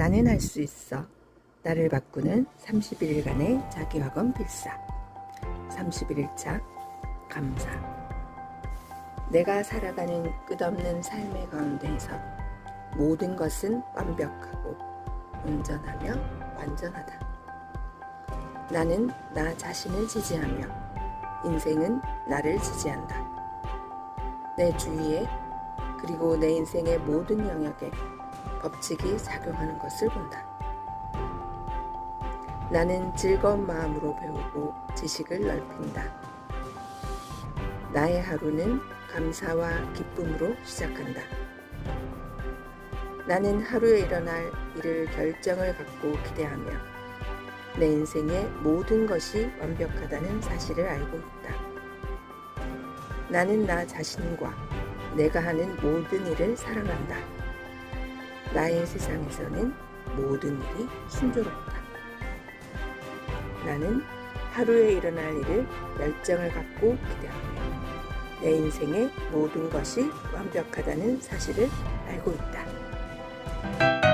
나는 할 수 있어. 나를 바꾸는 31일간의 자기학원 필사. 31일차 감사. 내가 살아가는 끝없는 삶의 가운데에서 모든 것은 완벽하고 온전하며 완전하다. 나는 나 자신을 지지하며 인생은 나를 지지한다. 내 주위에 그리고 내 인생의 모든 영역에 법칙이 작용하는 것을 본다. 나는 즐거운 마음으로 배우고 지식을 넓힌다. 나의 하루는 감사와 기쁨으로 시작한다. 나는 하루에 일어날 일을 결정을 갖고 기대하며 내 인생의 모든 것이 완벽하다는 사실을 알고 있다. 나는 나 자신과 내가 하는 모든 일을 사랑한다. 나의 세상에서는 모든 일이 순조롭다. 나는 하루에 일어날 일을 열정을 갖고 기대하며 내 인생의 모든 것이 완벽하다는 사실을 알고 있다.